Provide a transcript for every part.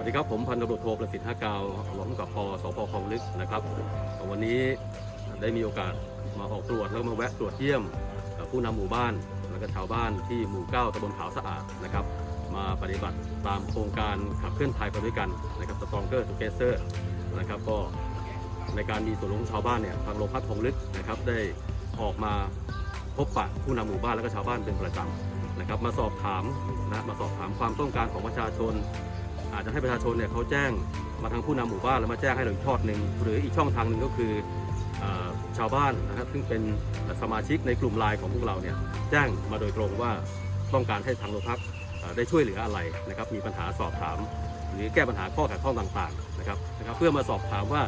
วัสดีครับผมพันตำรวจโทประสิทธิ์ห้ากาวรองผู้กับปสพคลองลึกนะครับวันนี้ได้มีโอกาสมาออกตรวจแล้วมาแวะตรวจเยี่ยมผู้นำหมู่บ้านแล้วก็ชาวบ้านที่หมู่เก้าตำบลขาวสะอาดนะครับ มาปฏิบัติตามโครงการขับเคลื่อนไทยไปด้วยกันนะครับ Stronger Together นะครับก็ในการมีส่วนร่วมชาวบ้านเนี่ยทางโรงพักคลองลึกนะครับได้ออกมาพบปะผู้นำหมู่บ้านและก็ชาวบ้านเป็นประจำนะครับ มาสอบถามนะมาสอบถามความต้องการของประชาชน อาจจะให้ประชาชนเนี่ยเขาแจ้งมาทางผู้นำหมู่บ้านแล้วมาแจ้งให้เราอีกทอดหนึ่งหรืออีกช่องทางหนึ่งก็คืออชาวบ้านนะครับซึ่งเป็นสมาชิกในกลุ่มไลน์ของพวกเราเนี่ยแจ้งมาโดยตรงว่าต้องการให้ทางโรงพักได้ช่วยเหลืออะไรนะครับมีปัญหาสอบถาม หรือแก้ปัญหาข้อขัดข้องต่างๆนะครับนะครับ เพื่อมาสอบถามว่า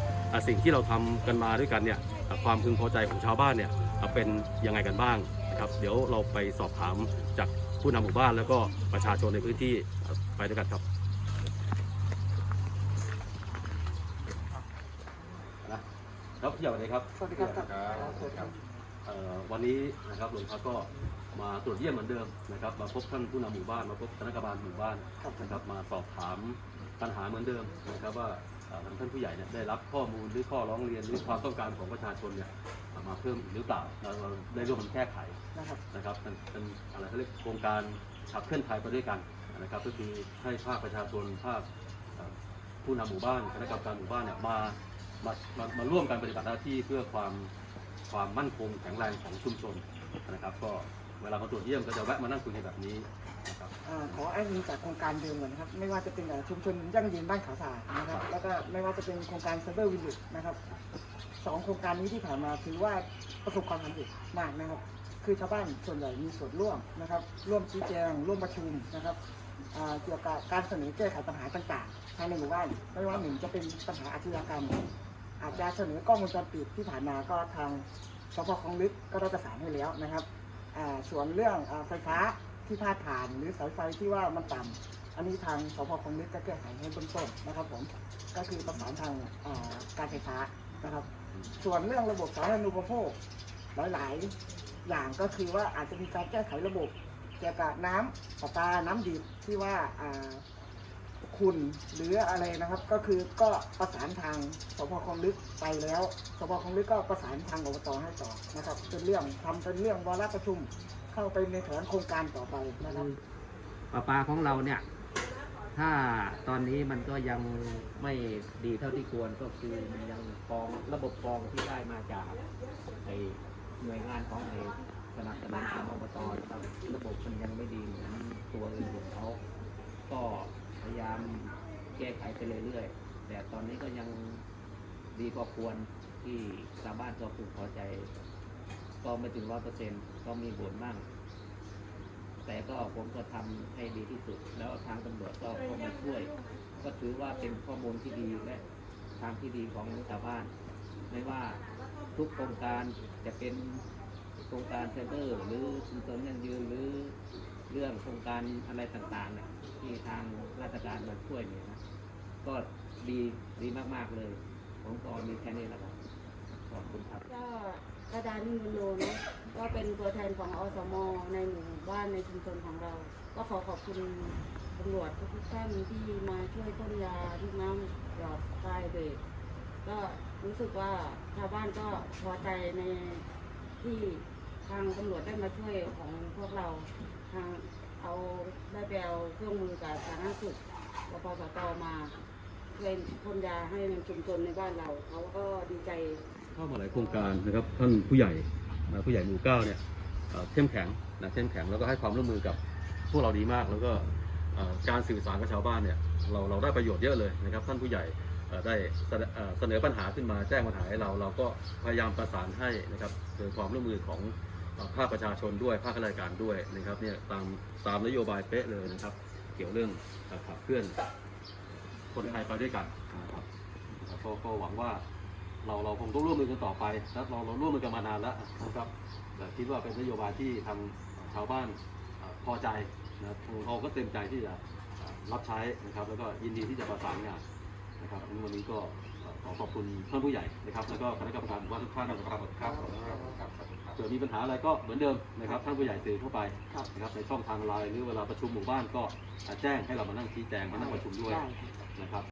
สิ่งที่เราทำกันมาด้วยกันเนี่ยความพึงพอใจของชาวบ้านเนี่ยเป็นยังไงกันบ้างนะครับ เดี๋ยวเราไปสอบถามจากผู้นำหมู่บ้านแล้วก็ประชาชนในพื้นที่ไปด้วยกันครับ ครับพี่ใหญ่สวัสดีครับสวัสดีครับครับเอ่อวันนี้นะครับหลวงพ่อก็มาตรวจเยี่ยมเหมือนเดิมนะครับ มาพบท่านผู้นำหมู่บ้านมาพบคณะกรรมการหมู่บ้านนะครับมาสอบถามปัญหาเหมือนเดิมนะครับว่าเอ่อทางท่านผู้ใหญ่เนี่ยได้รับข้อมูลหรือข้อร้องเรียนหรือความต้องการของประชาชนเนี่ยมาเพิ่มอีกหรือเปล่าแล้วเราได้ร่วมกันแก้ไขนะครับนะครับเป็นเป็นอะไรเขาเรียกโครงการขับเคลื่อนไทยไปด้วยกันนะครับ ก็คือให้ภาคประชาชนภาคเอ่อผู้นำหมู่บ้านคณะกรรมการหมู่บ้านเนี่ยมา มามามาร่วมกันปฏิบัติหน้าที่เพื่อความความมั่นคงแข็งแรงของชุมชนนะครับ ก็เวลามาตรวจเยี่ยมก็จะแวะมานั่งคุยกันแบบนี้นะครับอ่าขออ้างอิงจากโครงการเดิมก่อนนะครับ ไม่ว่าจะเป็นเอ่อชุมชนยั่งยืนบ้านขาวสะอาดนะครับ แล้วก็ไม่ว่าจะเป็นโครงการเซ r ร์ e วิล g นะครับสองโครงการนี้ที่ผ่านมาถือว่าประสบความสำเร็จมากนะครับ คือชาวบ้านส่วนใหญ่มีส่วนร่วมนะครับ ร่วมชี้แจง ร่วมประชุมนะครับอ่าเกี่ยวกับการเสนอแก้ไขปัญหาต่างๆภายในหมู่บ้าน ไม่ว่าหนึ่งจะเป็นปัญหาอาชญากรรม อาจจะเสนอกล้องวงจรปิดที่ผ่านมาก็ทางสพคลองลึกก็ได้ประสานให้แล้วนะครับส่วนเรื่องอไฟฟ้าที่พาดผ่านหรือสายไฟที่ว่ามันต่ำอันนี้ทางสพคลองลึกก็แก้ไขให้เบื้องต้นนะครับผมก็คือประสานทางการไฟฟ้านะครับ ส่วนเรื่องระบบสาธารณูปโภคหลาย ๆ อย่างก็คือว่าอาจจะมีการแก้ไขระบบเกี่ยวกับน้ำประปาน้ำดิบที่ว่า อ่าขุ่นหรืออะไรนะครับ ก็คือก็ประสานทางสพคลองลึกไปแล้วสพคลองลึกก็ประสานทางอบตให้ต่อนะครับเป็นเรื่องทำเป็นเรื่องวาระประชุมเข้าไปในแผนโครงการต่อไปนะครับประปลาของเราเนี่ย ถ้าตอนนี้มันก็ยังไม่ดีเท่าที่ควรก็คือมันยังกองระบบกองที่ได้มาจากไอหน่วยงานของไอสนับสนุนของอบตครับระบบมันยังไม่ดีเหมือนตัวอื่นของเขาก็พยายามแก้ไขไปเรื่อยๆ แต่ตอนนี้ก็ยังดีกว่าควรที่ชาวบ้านก็พึงพอใจ ก็ไม่ถึงร้อยเปอร์เซ็นต์ก็มีบ่นบ้าง แต่ก็ผมก็ทำให้ดีที่สุด แล้วทางตำรวจก็เข้ามาช่วย ก็ถือว่าเป็นข้อมูลที่ดีและทางที่ดีของชาวบ้าน ไม่ว่าทุกโครงการจะเป็นโครงการเซนเบอร์ หรือชุมชนยั่งยืนหรือ เรื่องโครงการอะไรต่างๆเนี่ยที่ทางราชการมาช่วยเนี่ยนะก็ดีดีมากๆเลย ผมก็มีแค่นี้แหละครับขอบคุณครับ ก็กระดานิมโนนะก็เป็นตัวแทนของอสมในหมู่บ้านในชุมชนของเรา ก็ขอขอบคุณตำรวจทุกท่านที่มาช่วยพ่นยาลูกน้ำหยอดคลายเบรกก็รู้สึกว่าชาวบ้านก็พอใจในที่ ทางตำรวจได้มาช่วยของพวกเราทางเอาได้ไปเอาเครื่องมือกับสาธารณสุขกปสตมาช่วยพ่นยาให้ในชุมชนในบ้านเราเขาก็ดีใจ เข้ามาหลายโครงการนะครับท่านผู้ใหญ่ผู้ใหญ่หมู่เก้าเนี่ยเข้มแข็งนะเข้มแข็งแล้วก็ให้ความร่วมมือกับพวกเราดีมากแล้วก็การสื่อสารกับชาวบ้านเนี่ยเราเราได้ประโยชน์เยอะเลยนะครับท่านผู้ใหญ่ได้เสนอปัญหาขึ้นมาแจ้งปัญหาให้เรา เราก็พยายามประสานให้นะครับโดยความร่วมมือของ ภาคประชาชนด้วยภาคราชการด้วยนะครับเนี่ยตามตามนโยบายเป๊ะเลยนะครับ เกี่ยวเรื่องเอ่อขับเคลื่อนคนไทยไปด้วยกันนะครับก็ก็หวังว่าเราเราคงต้องร่วมมือกันต่อไปนะเราเราร่วมมือกันมานานแล้วนะครับแต่คิดว่าเป็นนโยบายที่ทางชาวบ้านพอใจนะครับเราก็เต็มใจที่จะรับใช้นะครับ แล้วก็ยินดีที่จะประสานงานนะครับวันนี้ก็ขอขอบคุณท่านผู้ใหญ่นะครับ แล้วก็คณะกรรมการหมู่านทุกท่านนะครับครับ มีปัญหาอะไรก็เหมือนเดิมนะครับท่านผู้ใหญ่สื่อเข้าไปครับนะครับในช่องทางไลน์หรือเวลาประชุมหมู่บ้านก็แจ้งให้เรามานั่งชี้แจงมานั่งประชุมด้วยได้นะครับ